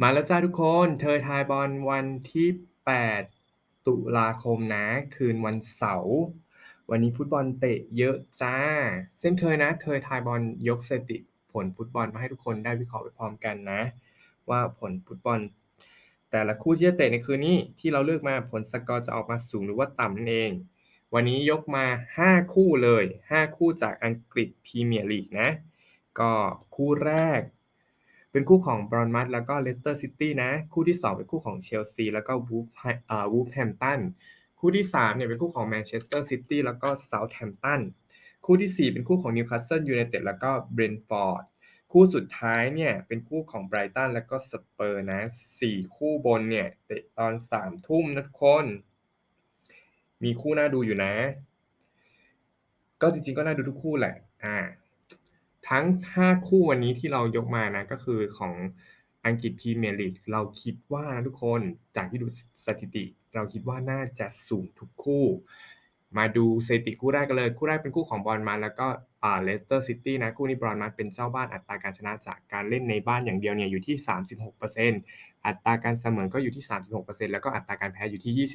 มาแล้วจ้าทุกคนเทยทายบอลวันที่ 8 ตุลาคมนะ คืนวันเสาร์วันนี้ฟุตบอลเตะเยอะจ้าเช่นเคยนะเทยทายบอลยกสถิติผลฟุตบอลมาให้ทุกคนได้วิเคราะห์ไปพร้อมกันนะ ว่าผลฟุตบอล แต่ละคู่ที่จะเตะในคืนนี้ที่เราเลือกมาผลสกอร์จะออกมาสูงหรือว่าต่ำนั่นเอง วันนี้ยกมา 5 คู่เลย 5 คู่จากอังกฤษพรีเมียร์ลีกนะ ก็คู่แรก เป็นคู่ของบรอนมัสแล้วก็เลสเตอร์ซิตี้นะ คู่ที่ 2 เป็นคู่ของเชลซีแล้วก็วูฟวูฟแฮมตันคู่ที่3เนี่ยเป็นคู่ของแมนเชสเตอร์ซิตี้แล้วก็เซาท์แฮมป์ตันคู่ที่ 4 เป็นคู่ของนิวคาสเซิลยูไนเต็ดแล้วก็เบรนฟอร์ดคู่สุดท้ายเนี่ยเป็นคู่ของไบรตันแล้วก็สเปอร์นะ4คู่บนเนี่ยเตะตอน3ทุ่มนะทุกคน มีคู่น่าดูอยู่นะ ก็จริงๆก็น่าดูทุกคู่แหละ อ่า ทั้ง 5 คู่วันนี้ที่เรายกมานะ ก็คือของอังกฤษพรีเมียร์ลีกเราคิดว่านะทุกคนจากที่ดูสถิติ เราคิดว่าน่าจะสูงทุกคู่ มาดูสถิติคู่แรกกันเลย คู่แรกเป็นคู่ของบอร์นมัธแล้วก็อ่าเลสเตอร์ซิตี้นะคู่นี้บอร์นมัธเป็นเจ้าบ้านอัตราการชนะจากการเล่นในบ้านอย่างเดียวเนี่ยอยู่ที่ 36%อัตราการเสมอก็อยู่ที่ 36%แล้วก็อัตราการแพ้อยู่ที่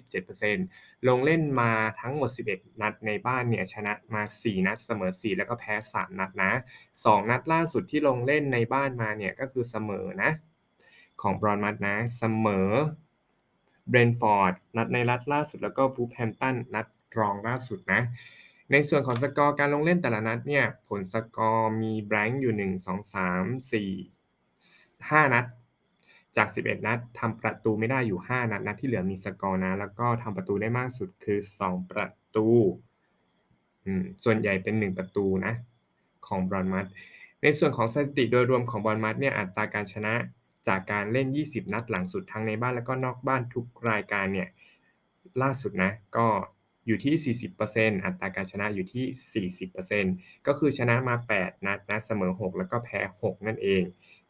27%ลงเล่นมาทั้งหมด 11 นัดในบ้านเนี่ยชนะมา 4 นัดเสมอ 4 แล้วก็แพ้ 3 นัดนะ 2 นัดล่าสุดที่ลงเล่นในบ้านมาเนี่ยก็คือเสมอนะ ของบรอนมัธนะเสมอเบรนฟอร์ดนัดในนัดล่าสุดแล้วก็วูแฮมตันนัด รองล่าสุดนะ ในส่วนของสกอร์การลงเล่นแต่ละนัดเนี่ยผลสกอร์มีแบงค์อยู่ 1 2 3 4 5 นัด จาก 11 นัดทำประตูไม่ได้อยู่ 5 นัดนัดที่เหลือมีสกอร์นะ แล้วก็ทำประตูได้มากสุดคือ 2 ประตูส่วนใหญ่เป็น 1 ประตูนะ ของบรอนมัธในส่วนของสถิติโดยรวมของบอนมัธเนี่ยอัตราการชนะจากการเล่น 20 นัดหลังสุดทั้งในบ้านแล้วก็นอกบ้านทุกรายการเนี่ยล่าสุดนะ ก็ อยู่ที่ 40%อัตราการชนะอยู่ที่ 40%ก็คือชนะมา 8 นัดนะเสมอ 6 แล้วก็แพ้ 6 นั่นเอง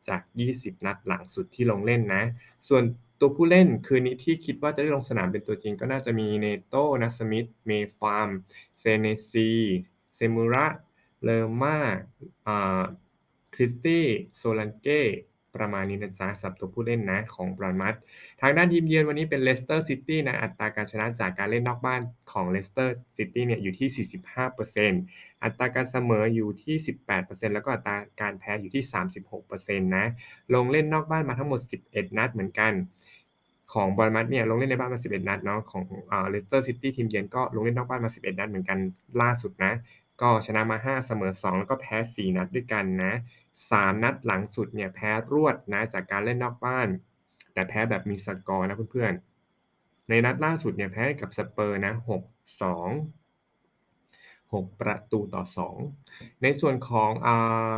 จาก 20 นัดหลังสุดที่ลงเล่นนะ ส่วนตัวผู้เล่นคืนนี้ที่คิดว่าจะได้ลงสนามเป็นตัวจริงก็น่าจะมีเนโต้นัสมิธเมฟาร์มเซเนซีเซมูระเลอร์มาอ่าคริสตี้โซลันเก้ ประมาณนี้นะจ๊ะสับตัวผู้เล่นนะของบรอนมัธทางด้านทีมเยือนวันนี้เป็นเลสเตอร์ซิตี้นะอัตราการชนะจากการเล่นนอกบ้านของเลสเตอร์ซิตี้เนี่ยอยู่ที่ 45%อัตราการเสมออยู่ที่ 18%แล้วก็อัตราการแพ้อยู่ที่ 36%นะลงเล่นนอกบ้านมาทั้งหมด 11 นัดเหมือนกันของบอลมัดเนี่ยลงเล่นในบ้านมา 11 นัดเนาะของเลสเตอร์ซิตี้ทีมเยือนก็ลงเล่นนอกบ้านมา 11 นัดเหมือนกันล่าสุดนะ ก็ชนะมา 5 เสมอ 2 แล้วก็แพ้ 4 นัดด้วยกันนะ 3 นัดหลังสุดเนี่ยแพ้รวดนะจากการเล่นนอกบ้าน แต่แพ้แบบมีสกอร์นะเพื่อนๆ ในนัดล่าสุดเนี่ยแพ้กับสเปอร์นะ6-2 6 ประตูต่อ 2 ในส่วนของอ่า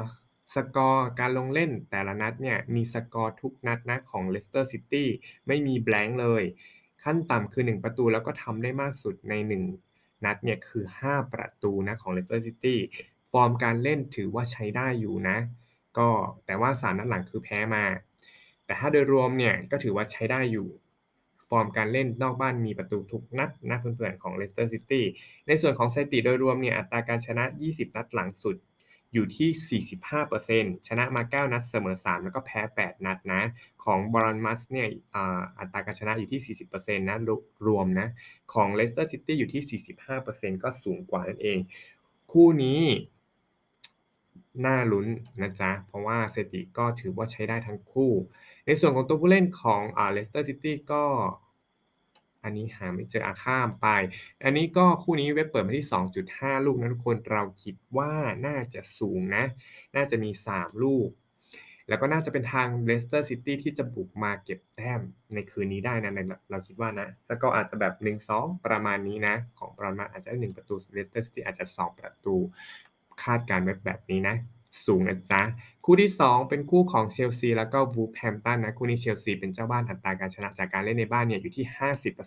สกอร์การลงเล่นแต่ละนัดเนี่ยมีสกอร์ทุกนัดนะของเลสเตอร์ซิตี้ไม่มีแบงค์เลย ขั้นต่ำคือ 1 ประตูแล้วก็ทำได้มากสุดใน 1 นัดเนี่ยคือ 5 ประตูนะของเลสเตอร์ซิตี้ฟอร์มการเล่นถือว่าใช้ได้อยู่นะ ก็แต่ว่า3นัดหลังคือแพ้มา แต่ถ้าโดยรวมเนี่ยก็ถือว่าใช้ได้อยู่ ฟอร์มการเล่นนอกบ้านมีประตูทุกนัดนะเพื่อนๆของเลสเตอร์ซิตี้ในส่วนของสถิติโดยรวมเนี่ยอัตราการชนะ 20 นัดหลังสุดอยู่ที่ 45%ชนะมา 9 นัด เสมอ 3 แล้วก็แพ้ 8 นัดนะ ของบรอนมัสเนี่ยอัตราการชนะอยู่ที่ 40%นะรวมนะ ของเลสเตอร์ซิตี้อยู่ที่ 45%ก็สูงกว่านั่นเอง คู่นี้ น่าลุ้นนะจ๊ะ เพราะว่าสถิติก็ถือว่าใช้ได้ทั้งคู่ ในส่วนของตัวผู้เล่นของอ่าเลสเตอร์ซิตี้ก็ อันนี้หาไม่เจออาข้ามไป อันนี้ก็คู่นี้เว็บเปิดมาที่ 2.5 ลูกนะทุกคนเราคิดว่าน่าจะสูงนะ น่าจะมี 3 ลูก แล้วก็น่าจะเป็นทางเลสเตอร์ซิตี้ที่จะบุกมาเก็บแต้มในคืนนี้ได้นะในเราคิดว่านะแล้วก็อาจจะแบบ 1-2 ประมาณนี้นะ ของบรอนมัธอาจจะได้1ประตูเลสเตอร์ซิตี้อาจจะ 2 ประตู คาดการณ์ไว้แบบนี้นะ สูงนะจ๊ะ คู่ที่ 2 เป็นคู่ของเชลซีแล้วก็วูฟแฮมป์ตันนะ คู่นี้เชลซีเป็นเจ้าบ้านอัตราการชนะจากการเล่นในบ้านเนี่ยอยู่ที่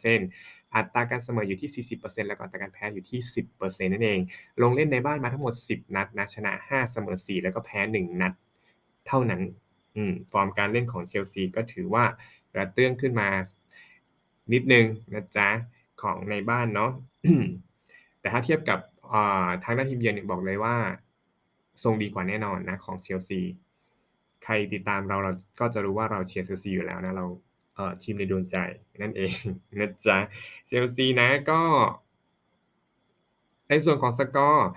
50%อัตราการเสมออยู่ที่ 40%แล้วก็อัตราการแพ้อยู่ที่ 10%นั่นเอง ลงเล่นในบ้านมาทั้งหมด 10 นัดนะชนะ 5 เสมอ 4 แล้วก็แพ้ 1 นัด เท่านั้นอืมฟอร์มการเล่นของเชลซีก็ถือว่ากระเตื้องขึ้นมานิดนึงนะจ๊ะ ของในบ้านเนาะแต่ถ้าเทียบกับ ทางด้านทีมเยือนบอกเลยว่า ทรงดีกว่าแน่นอนนะของเชลซีใครติดตามเราเราก็จะรู้ว่าเราเชียร์เชลซีอยู่แล้วนะเราเทีมในดวงใจนั่นเองนะจ๊ะเชลซีนะก็ ในส่วนของสกอร์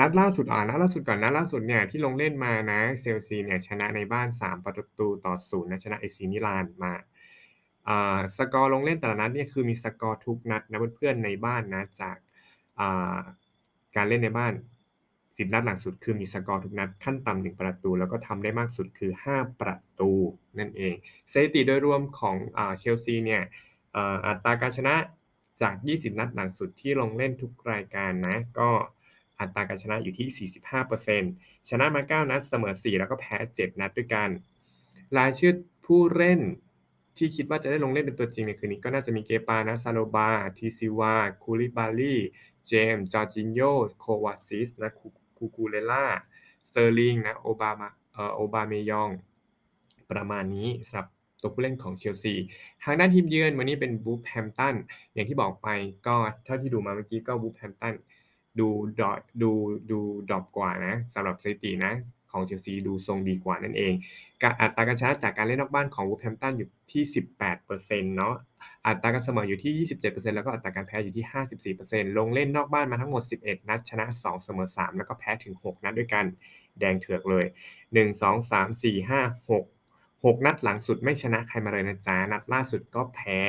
นัดล่าสุดอ่านัดล่าสุดก่อนนัดล่าสุดเนี่ยที่ลงเล่นมานะเชลซีเนี่ยชนะในบ้าน 3 ประตูต่อ0นะชนะ AC มิลานมาสกอร์ลงเล่นแต่ละนัดเนี่ยคือมีสกอร์ทุกนัดนะเพื่อนๆในบ้านนะจาก การเล่นในบ้าน10นัดหลังสุดคือมีสกอร์ทุกนัดขั้นต่ำ1ประตู แล้วก็ทำได้มากสุดคือ 5 ประตูนั่นเองสถิติโดยรวมของเชลซีเนี่ยอัตราการชนะจาก 20 นัดหลังสุดที่ลงเล่นทุกรายการนะ ก็อัตราการชนะอยู่ที่ 45%ชนะมา 9 นัดเสมอ 4 แล้วก็แพ้ 7 นัดด้วยกัน รายชื่อผู้เล่น ที่คิดว่าจะได้ลงเล่นเป็นตัวจริงในคืนนี้ก็น่าจะมี Kepa นะ Chalobah Thiago Koulibaly เจมส์ Jorginho Kovacic นะ Cucurella Sterling นะ Obama เอ่อ Aubameyang ประมาณนี้สำหรับตัวผู้เล่นของเชลซีทางด้านทีมเยือนวันนี้เป็น Wolverhampton อย่างที่บอกไปก็เท่าที่ดูมาเมื่อกี้ก็ Wolverhampton ดูดอดูดูดรอปกว่านะสำหรับสถิตินะ ของเชลซีดูทรงดีกว่านั่นเองการอัตราการชนะจากการเล่นนอกบ้านของ Wolverhampton อยู่ที่ 18%เนาะอัตราการเสมออยู่ที่ 27%แล้วก็อัตราการแพ้อยู่ที่ 54%ลงเล่นนอกบ้านมาทั้งหมด 11 นัดชนะ 2 เสมอ 3 แล้วก็แพ้ถึง 6 นัดด้วยกันแดงเถือกเลย 1 2 3 4 5 6 6 นัดหลังสุดไม่ชนะใครมาเลยนะจ๊ะ นัดล่าสุดก็แพ้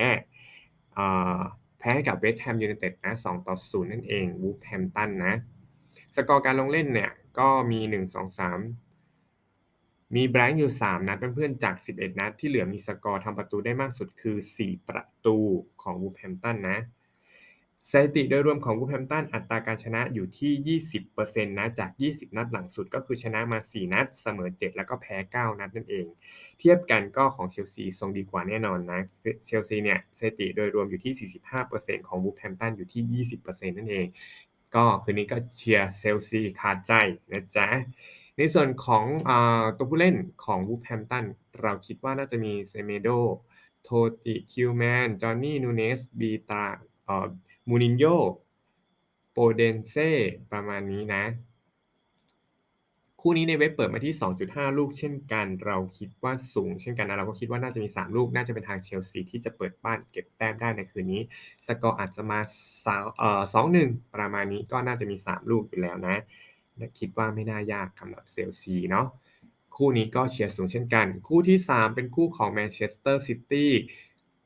แพ้ให้กับ West Ham United นะ2-0นั่นเอง Wolverhampton นะ สกอร์การลงเล่นเนี่ย ก็มี1 2 3มีแบงก์อยู่3นัดเพื่อนๆจาก11นัด ที่เหลือมีสกอร์ทำประตูได้มากสุดคือ4ประตูของ Wolverhampton นะสถิติโดยรวมของ Wolverhampton อัตราการชนะอยู่ที่ 20%นะจาก 20 นัดหลังสุดก็คือชนะมา 4 นัด เสมอ 7 แล้วก็แพ้ 9 นัดนั่นเอง เทียบกันก็ของเชลซีทรงดีกว่าแน่นอนนะเชลซีเนี่ยสถิติโดยรวมอยู่ที่ 45%ของ Wolverhampton อยู่ที่ 20%นั่นเอง ก็คืนนี้ก็เชียร์เซลซีขาดใจนะจ๊ะ ในส่วนของอตัวผู้เล่นของวูปแฮมตันเราคิดว่าน่าจะมีเซเมโดโทติคิวแมนจอห์นนี่นูเนสบีตามูนินโยโปเดนเซประมาณนี้นะ คู่นี้ในเว็บเปิดมาที่ 2.5 ลูกเช่นกัน เราคิดว่าสูงเช่นกันนะเราก็คิดว่าน่าจะมี 3 ลูก น่าจะเป็นทางเชลซีที่จะเปิดบ้านเก็บแต้มได้ในคืนนี้ สกอร์อาจจะมาสาวเอ่อ2-1ประมาณนี้ก็น่าจะมี 3 ลูกอยู่แล้วนะ คิดว่าไม่น่ายากสำหรับเชลซีเนาะคู่นี้ก็เชียร์สูงเช่นกัน คู่ที่ 3 เป็นคู่ของ Manchester City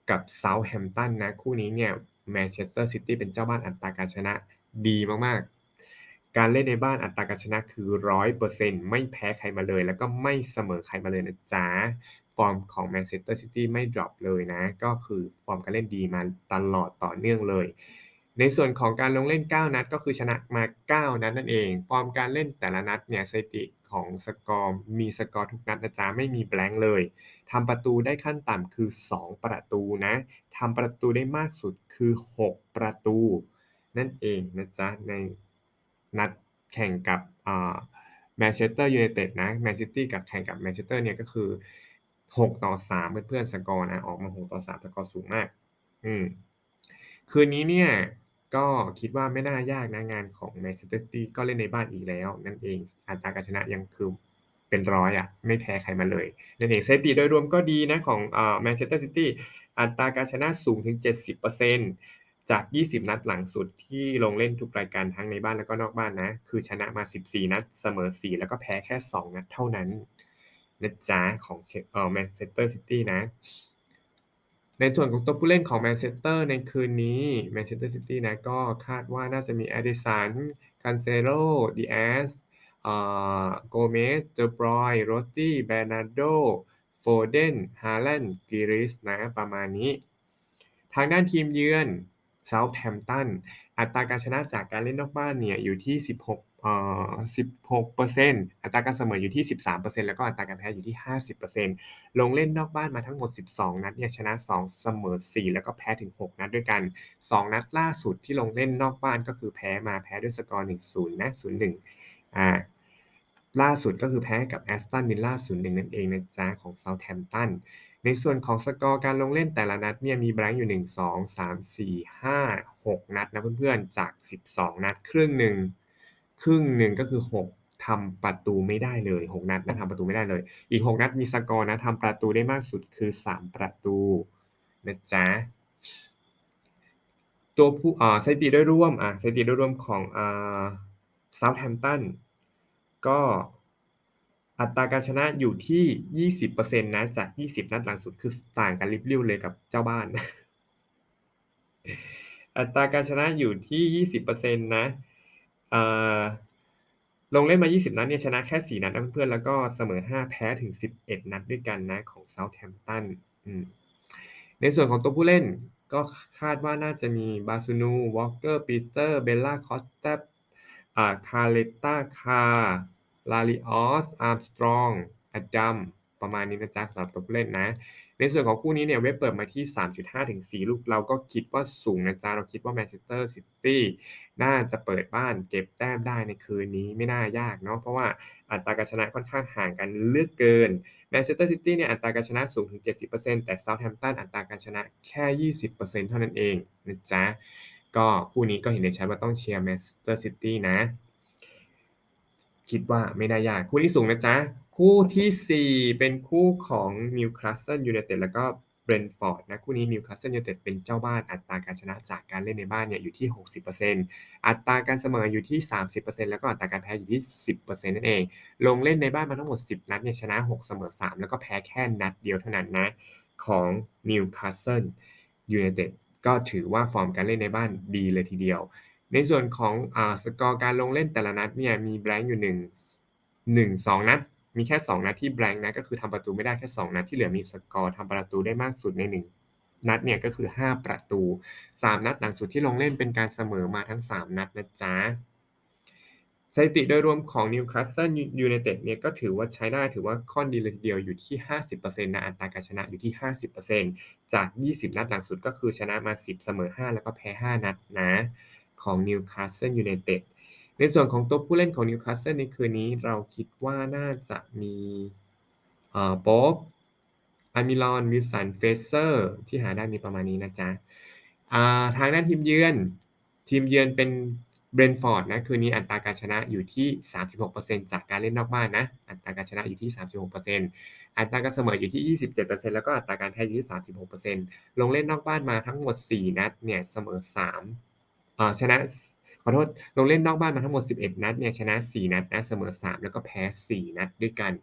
กับ Southampton นะ คู่นี้เนี่ย Manchester City เป็นเจ้าบ้านอัตราการชนะดีมากๆ การเล่นในบ้านอัตราการชนะคือ 100%ไม่แพ้ใครมาเลย แล้วก็ไม่เสมอใครมาเลยนะจ๊ะ ฟอร์มของ Manchester City ไม่ดรอปเลยนะ ก็คือฟอร์มการเล่นดีมาตลอดต่อเนื่องเลย ในส่วนของการลงเล่น 9 นัดก็คือชนะมา 9 นัดนั่นเอง ฟอร์มการเล่นแต่ละนัดเนี่ยสถิติของสกอร์มีสกอร์ทุกนัดนะจ๊ะไม่มีแบลงก์เลยทำประตูได้ขั้นต่ำคือ 2 ประตูนะทำประตูได้มากสุดคือ 6 ประตู นั่นเองนะจ๊ะใน นัดแข่งกับอ่า Manchester United นะ Man City กับแข่งกับ Manchester เนี่ยก็คือ6-3เพื่อนๆสกอร์นะ ออกมา6-3สกอร์สูงมาก อืมคืนนี้เนี่ยก็คิดว่าไม่น่ายากนะงานของ Manchester City ก็เล่นในบ้านอีกแล้ว นั่นเองอัตราการชนะยังคือเป็น100อะไม่แพ้ใครมาเลยนั่นเองสถิติโดยรวมก็ดีนะของอ่า Manchester City อัตราการชนะสูงถึง 70% จาก 20 นัดหลังสุดที่ลงเล่นทุกรายการทั้งในบ้านแล้วก็นอกบ้านนะ คือชนะมา 14 นัด เสมอ 4 แล้วก็แพ้แค่ 2 นัดเท่านั้นนะจ๊ะของเชเอ่อ Manchester City นะ ในส่วนของตัวผู้เล่นของ Manchester ในคืนนี้ Manchester City นะก็คาดว่าน่าจะมี Ederson Cancelo Diaz อ่า Gomez De Bruyne Rodri Bernardo Foden Haaland Grealish นะประมาณนี้ ทางด้านทีมเยือน Southampton อัตราการชนะจากการเล่นนอกบ้านเนี่ยอยู่ที่ 16เอ่อ16%อัตราการเสมออยู่ที่ 13%แล้วก็อัตราการแพ้อยู่ที่ 50%ลงเล่นนอกบ้านมาทั้งหมด 12 นัดเนี่ยชนะ 2 เสมอ 4 แล้วก็แพ้ถึง 6 นัดด้วยกัน 2 นัดล่าสุดที่ลงเล่นนอกบ้านก็คือแพ้มาแพ้ด้วยสกอร์ 1-0 นะ 0-1 อ่าล่าสุดก็คือแพ้กับ Aston Villa 0-1 นั่นเองนะจ๊ะของ Southampton ในส่วนของสกอร์การลงเล่นแต่ละนัดเนี่ยมีแบงก์อยู่ 1 2 3 4 5 6 นัดนะเพื่อนๆ จาก 12 นัด ครึ่งหนึ่งครึ่งหนึ่งก็คือ 6ทำประตูไม่ได้เลย 6 นัดนะทำประตูไม่ได้เลย อีก 6 นัดมีสกอร์นะทำประตูได้มากสุดคือ 3 ประตูนะจ๊ะตัวผู้อ่าสถิติโดยรวมอ่าสถิติโดยรวมของอ่า Southampton ก็ อัตราการชนะอยู่ที่ 20%นะจาก 20 นัดหลังสุดคือต่างกันลิบลิ่วเลยกับเจ้าบ้าน อัตราการชนะอยู่ที่ 20%นะอ่าลงเล่นมา 20 นัดเนี่ยชนะแค่ 4 นัดเพื่อนแล้วก็เสมอ 5 แพ้ถึง 11 นัดด้วยกันนะของ Southampton อืมในส่วนของตัวผู้เล่นก็คาดว่าน่าจะมีบาซูนู วอลเกอร์ ปีเตอร์ เบลล่า คอสเตปอ่าคาเลต้า คา ลาลิออส อาร์มสตรอง อดัม ประมาณนี้นะจ๊ะสำหรับตัวผู้เล่นนะ ในส่วนของคู่นี้เนี่ยเว็บเปิดมาที่ 3.5ถึง4ลูก เราก็คิดว่าสูงนะจ๊ะ เราคิดว่าแมนเชสเตอร์ซิตี้น่าจะเปิดบ้านเก็บแต้มได้ในคืนนี้ไม่น่ายากเนาะ เพราะว่าอัตราการชนะค่อนข้างห่างกันเลือกเกิน แมนเชสเตอร์ซิตี้เนี่ยอัตราการชนะสูงถึง 70%แต่เซาท์แฮมป์ตันอัตราการชนะแค่ 20%เท่านั้นเองนะจ๊ะ ก็คู่นี้ก็เห็นได้ชัดว่าต้องเชียร์แมนเชสเตอร์ซิตี้นะ คิดว่าไม่น่ายาก คู่นี้สูงนะจ๊ะ คู่ทีสี่4 เป็นคู่ของ Newcastle United แล้วก็ Brentford นะคู่นี้ Newcastle United เป็นเจ้าบ้านอัตราการชนะจากการเล่นในบ้านเนี่ยอยู่ที่ 60%อัตราการเสมออยู่ที่ 30%แล้วก็อัตราการแพ้อยู่ที่ 10%นั่นเอง ลงเล่นในบ้านมาทั้งหมด 10 นัดเนี่ยชนะ 6 เสมอ 3 แล้วก็แพ้แค่นัดเดียวเท่านั้นนะของ Newcastle United ก็ถือว่าฟอร์มการเล่นในบ้านดีเลยทีเดียว ในส่วนของอสกอร์การลงเล่นแต่ละนัดเนี่ยมีแบงค์อยู่1 1 2นัด มีแค่2นัดที่แบงค์นะก็คือทำประตูไม่ได้แค่2นัดที่เหลือมีสกอร์ทำประตูได้มากสุดใน1นัดเนี่ยก็คือ 5 ประตู 3 นัดหลังสุดที่ลงเล่นเป็นการเสมอมาทั้ง 3 นัดนะจ๊ะสถิติโดยรวมของ Newcastle United เนี่ยก็ถือว่าใช้ได้ถือว่าค่อนดีเลยทีเดียวอยู่ที่ 50%นะอัตราการชนะอยู่ที่ 50%จาก 20 นัดหลังสุดก็คือชนะมา 10 เสมอ 5 แล้วก็แพ้ 5 นัดนะ ของ Newcastle United ในส่วนของตัวผู้เล่นของ Newcastle ในคืนนี้เราคิดว่าน่าจะมีเอ่อโป๊ปอามิลอนวิสันเฟเซอร์ ที่หาได้มีประมาณนี้นะจ๊ะทางด้านทีมเยือน ทีมเยือนเป็น Brentford นะคืนนี้อัตราการชนะอยู่ที่ 36%จากการเล่นนอกบ้านนะอัตราการชนะอยู่ที่ 36%อัตราการเสมออยู่ที่ 27%แล้วก็อัตราการแพ้อยู่ที่ 36%ลงเล่นนอกบ้านมาทั้งหมด 4 นัดเนี่ยเสมอ 3 ชนะขอโทษลงเล่นนอกบ้านมาทั้งหมด 11 นัดเนี่ยชนะ 4 นัดนะเสมอ 3 แล้วก็แพ้ 4 นัดด้วยกัน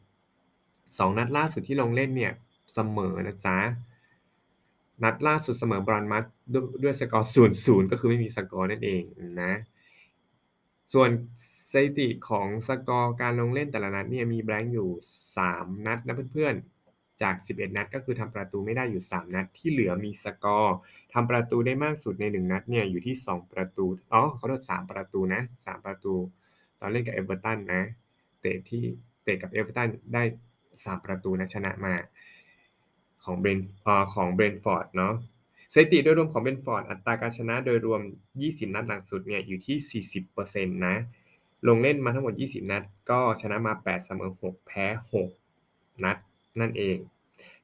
2 นัดล่าสุดที่ลงเล่นเนี่ยเสมอนะจ๊ะ นัดล่าสุดเสมอบรอนมัสด้วยด้วยสกอร์ 0-0 ก็คือไม่มีสกอร์นั่นเองนะ ส่วนสถิติของสกอร์การลงเล่นแต่ละนัดเนี่ยมีแบงค์อยู่ 3 นัดนะเพื่อนๆ จาก 11 นัด ก็คือทำประตูไม่ได้อยู่ 3 นัด ที่เหลือมีสกอร์ทำประตูได้มากสุดใน 1 นัดเนี่ยอยู่ที่ 2 ประตูอ๋อเขอโทษ3ประตูนะ 3 ประตู ตอนเล่นกับเอเวอร์ตันนะเตะที่เตะกับเอเวอร์ตันได้ 3 ประตูนะชนะมาของเบรนอ่าของเบรนฟอร์ดเนาะสถิติโดยรวมของเบนฟอร์ดอัตราการชนะโดยรวม 20 นัดหลังสุดเนี่ยอยู่ที่ 40%นะ ลงเล่นมาทั้งหมด 20 นัด ก็ชนะมา 8 เสมอ 6 แพ้ 6 นัด นั่นเอง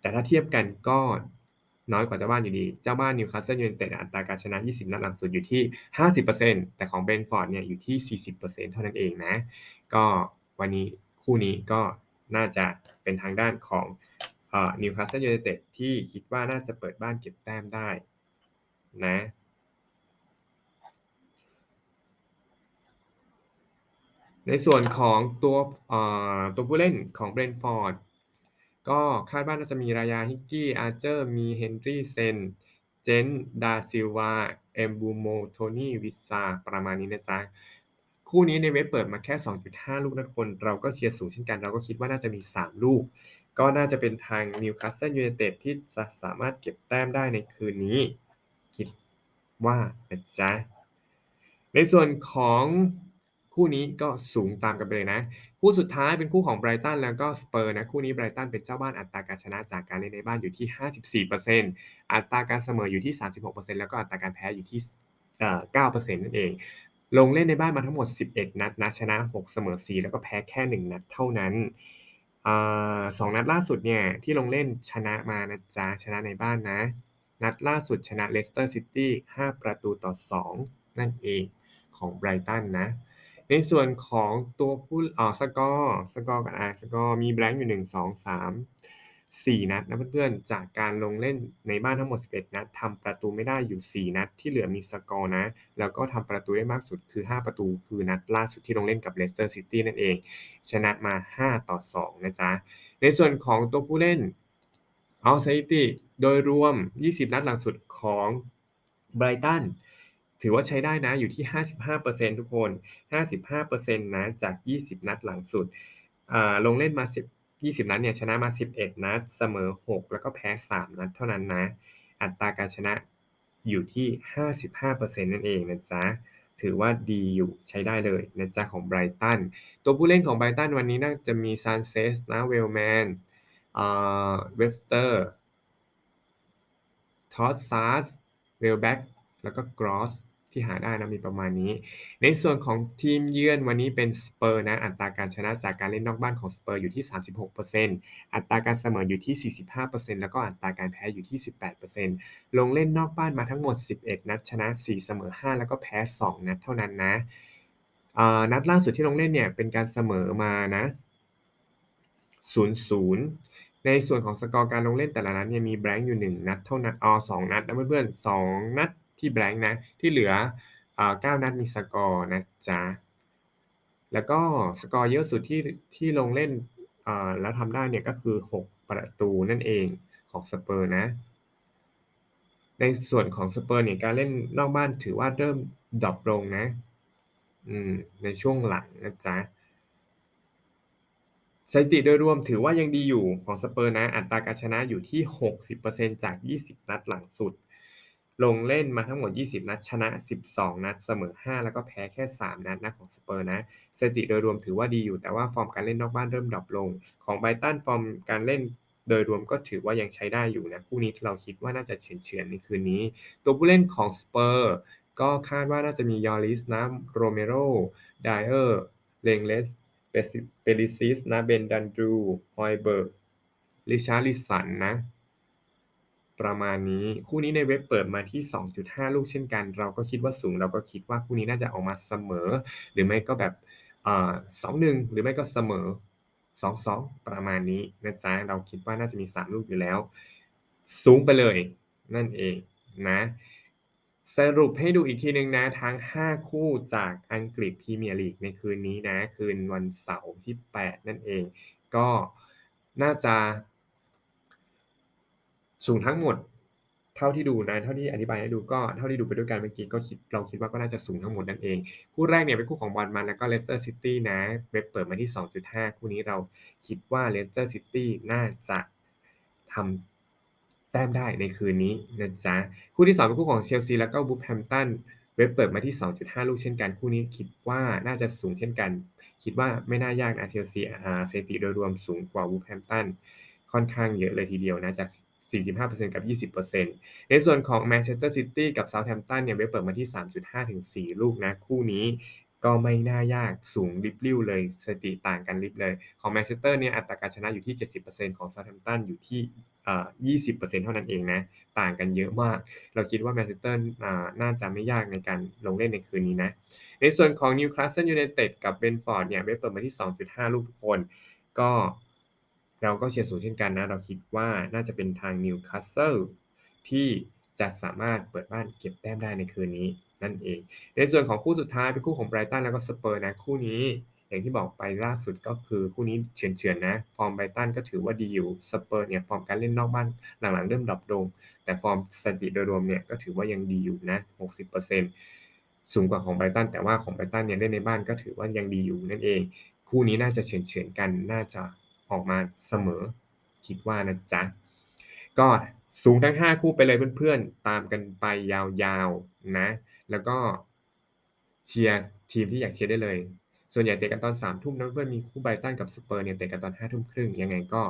แต่ถ้าเทียบกันก็น้อยกว่าเจ้าบ้านอยู่ดี เจ้าบ้านนิวคาสเซิลยูไนเต็ดอัตราการชนะ 20 นัดหลังสุดอยู่ที่ 50%แต่ของเบนฟอร์ดเนี่ยอยู่ที่ 40%เท่านั้นเองนะ ก็วันนี้คู่นี้ก็น่าจะเป็นทางด้านของนิวคาสเซิลยูไนเต็ดที่คิดว่าน่าจะเปิดบ้านเก็บแต้มได้นะในส่วนของตัวตัวผู้เล่นของ Brentford ก็คาดว่าน่าจะมีรายาฮิกกี้ อาร์เจอร์ มีเฮนรี่เซน เจน ดาซิลวา เอมบูโม โทนี่ วิซา ประมาณนี้นะจ๊ะ คู่นี้ในเว็บเปิดมาแค่ 2.5 ลูกนะทุกคน เราก็เชียร์สูงเช่นกัน เราก็คิดว่าน่าจะมี 3 ลูก ก็น่าจะเป็นทาง Newcastle United ที่จะสามารถเก็บแต้มได้ในคืนนี้ คิดว่านะจ๊ะ ในส่วนของ คู่นี้ก็สูงตามกันไปเลยนะ คู่สุดท้ายเป็นคู่ของ Brighton แล้วก็สเปอร์นะ คู่นี้ Brighton เป็นเจ้าบ้านอัตราการชนะจากการเล่นในบ้านอยู่ที่ 54%อัตราการเสมออยู่ที่ 36%แล้วก็อัตราการแพ้อยู่ที่เอ่อ9%นั่นเอง ลงเล่นในบ้านมาทั้งหมด 11 นัดนะชนะ 6 เสมอ 4 แล้วก็แพ้แค่ 1 นัดเท่านั้นอสองนัดล่าสุดเนี่ยที่ลงเล่นชนะมานะจ๊ะชนะในบ้านนะ นัดล่าสุดชนะเลสเตอร์ซิตี้5ประตูต่อ 2 นั่นเองของไบรตันนะ ในส่วนของตัวผู้อ๋อสกอร์สกอร์ก่อนอาสกอร์มีแบงค์อยู่1 2 3 4นัดนะเพื่อนๆ จากการลงเล่นในบ้านทั้งหมด 11 นัดทำประตูไม่ได้อยู่ 4 นัด ที่เหลือมีสกอร์นะ แล้วก็ทำประตูได้มากสุดคือ 5 ประตู คือนัดล่าสุดที่ลงเล่นกับเลสเตอร์ซิตี้นั่นเอง ชนะมา 5 ต่อ 2 นะจ๊ะ ในส่วนของตัวผู้เล่นเอาสถิติโดยรวม 20 นัดหลังสุดของไบรตัน ถือว่าใช้ได้นะอยู่ที่ 55%ทุกคน 55%นะจาก 20 นัดหลังสุดลงเล่นมา 10 20 นัดเนี่ยชนะมา 11 นัด เสมอ 6 แล้วก็แพ้ 3 นัดเท่านั้นนะ อัตราการชนะอยู่ที่ 55%นั่นเองนะจ๊ะ ถือว่าดีอยู่ใช้ได้เลยนะจ๊ะของไบรตัน ตัวผู้เล่นของไบรตันวันนี้น่าจะมีซานเซสนะเวลแมนเวสเตอร์ทอสซาร์สเวลแบ็กแล้วก็กรอส ที่หาได้นะมีประมาณนี้ ในส่วนของทีมเยือนวันนี้เป็นสเปอร์นะอัตราการชนะจากการเล่นนอกบ้านของสเปอร์อยู่ที่ 36%อัตราการเสมออยู่ที่ 45%แล้วก็อัตราการแพ้อยู่ที่ 18%ลงเล่นนอกบ้านมาทั้งหมด 11 นัดชนะ 4 เสมอ 5 แล้วก็แพ้ 2 นัดเท่านั้นนะนัดล่าสุดที่ลงเล่นเนี่ยเป็นการเสมอมานะ 0-0 ในส่วนของสกอร์การลงเล่นแต่ละนัดเนี่ยมีแบงค์อยู่ 1 นัดเท่านั้นอ๋อ2นัดนะเพื่อนๆ2นัด ที่แบงค์นะ ที่เหลืออ่า9นัดมีสกอร์นะจ๊ะ แล้วก็สกอร์เยอะสุดที่ที่ลงเล่นแล้วทำได้เนี่ยก็คือ 6 ประตูนั่นเองของสเปอร์นะ ในส่วนของสเปอร์เนี่ยการเล่นนอกบ้านถือว่าเริ่มดรอปลงนะอืมในช่วงหลังนะจ๊ะสถิติโดยรวมถือว่ายังดีอยู่ของสเปอร์นะ อัตราการชนะอยู่ที่ 60%จาก 20 นัดหลังสุด ลงเล่นมาทั้งหมด 20 นัด ชนะ 12 นัด เสมอ 5 แล้วก็แพ้แค่ 3 นัดนะของสเปอร์นะสถิติโดยรวมถือว่าดีอยู่แต่ว่าฟอร์มการเล่นนอกบ้านเริ่มดรอปลง ของไบตันฟอร์มการเล่นโดยรวมก็ถือว่ายังใช้ได้อยู่นะคู่นี้เราคิดว่าน่าจะเฉือนในคืนนี้ ตัวผู้เล่นของสเปอร์ก็คาดว่าน่าจะมียอริสนะโรเมโรไดเออร์เลงเลสเปริซิสนะเบนดันดูฮอยเบิร์กลิชาริสันนะ ประมาณนี้คู่นี้ในเว็บเปิดมาที่ 2.5 ลูกเช่นกัน เราก็คิดว่าสูง เราก็คิดว่าคู่นี้น่าจะออกมาเสมอ หรือไม่ก็แบบสอ่า2-1หรือไม่ก็เสมอ2-2ประมาณนี้นะจ๊ะเราคิดว่าน่าจะมี 3 ลูกอยู่แล้ว สูงไปเลยนั่นเองนะ สรุปให้ดูอีกทีหนึ่งนะ ทั้ง 5 คู่จากอังกฤษพรีเมียร์ลีกในคืนนี้นะ คืนวันเสาร์ที่ 8 นั่นเอง ก็น่าจะ สูงทั้งหมด เท่าที่ดูนะเท่าที่อธิบายให้ดูก็เท่าที่ดูไปด้วยกันเมื่อกี้ก็คิดเราคิดว่าก็น่าจะสูงทั้งหมดนั่นเอง คู่แรกเนี่ยเป็นคู่ของบอร์นมัธแล้วก็เลสเตอร์ซิตี้นะเว็บเปิดมาที่ 2.5 คู่นี้เราคิดว่าเลสเตอร์ซิตี้น่าจะทำแต้มได้ในคืนนี้นะจ๊ะคู่ที่ 2 เป็นคู่ของเชลซีแล้วก็วูฟแฮมตันเว็บเปิดมาที่ 2.5 ลูกเช่นกัน คู่นี้คิดว่าน่าจะสูงเช่นกัน คิดว่าไม่น่ายากนะเชลซีอาสถิติโดยรวมสูงกว่าวูฟแฮมตันค่อนข้างเยอะเลยทีเดียวนะจาก 45%กับ 20%ในส่วนของแมนเชสเตอร์ซิตี้กับเซาท์แฮมป์ตันเนี่ยเว็บเปิดมาที่ 3.5 ถึง 4 ลูกนะ คู่นี้ก็ไม่น่ายากสูงริบลิ่วเลยสถิติต่างกันริบเลย ของแมนเชสเตอร์เนี่ยอัตราการชนะอยู่ที่ 70%ของเซาท์แฮมป์ตันอยู่ที่อ่า20%เท่านั้นเองนะ ต่างกันเยอะมาก เราคิดว่าแมนเชสเตอร์น่าจะไม่ยากในการลงเล่นในคืนนี้นะ ในส่วนของนิวคาสเซิลยูไนเต็ดกับเบนฟอร์ดเนี่ยเว็บเปิดมาที่ 2.5 ลูกทุกคน ก็ เราก็เชียร์สูงเช่นกันนะ เราคิดว่าน่าจะเป็นทางนิวคาสเซิลที่จะสามารถเปิดบ้านเก็บแต้มได้ในคืนนี้นั่นเอง ในส่วนของคู่สุดท้ายเป็นคู่ของไบรตันแล้วก็สเปอร์นะคู่นี้ อย่างที่บอกไปล่าสุดก็คือคู่นี้เฉือนๆนะ ฟอร์มไบรตันก็ถือว่าดีอยู่สเปอร์เนี่ยฟอร์มการเล่นนอกบ้านหลังๆ เริ่มดรอปลงแต่ฟอร์มสถิติโดยรวมเนี่ยก็ถือว่ายังดีอยู่นะ60%สูงกว่าของไบรตันแต่ว่าของไบรตันเนี่ยเล่นในบ้านก็ถือว่ายังดีอยู่นั่นเอง คู่นี้น่าจะเฉือนๆกันน่าจะ ออกมาเสมอ คิดว่านะจ๊ะ ก็สูงทั้ง 5 คู่ไปเลยเพื่อนๆ ตามกันไปยาวๆนะ แล้วก็เชียร์ทีมที่อยากเชียร์ได้เลย ส่วนใหญ่เตะกันตอน3ทุ่มนะเพื่อนมีคู่ไบรตันกับสเปอร์เนี่ยเตะกันตอน5ทุ่มครึ่งยังไงก็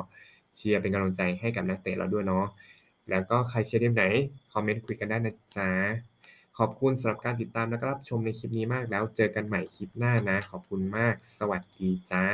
เชียร์เป็นกำลังใจให้กับนักเตะเราด้วยเนาะแล้วก็ใครเชียร์ทีมไหน คอมเมนต์คุยกันได้นะจ๊ะ ขอบคุณสำหรับการติดตามและรับชมในคลิปนี้มากแล้วเจอกันใหม่คลิปหน้านะ ขอบคุณมาก สวัสดีจ้า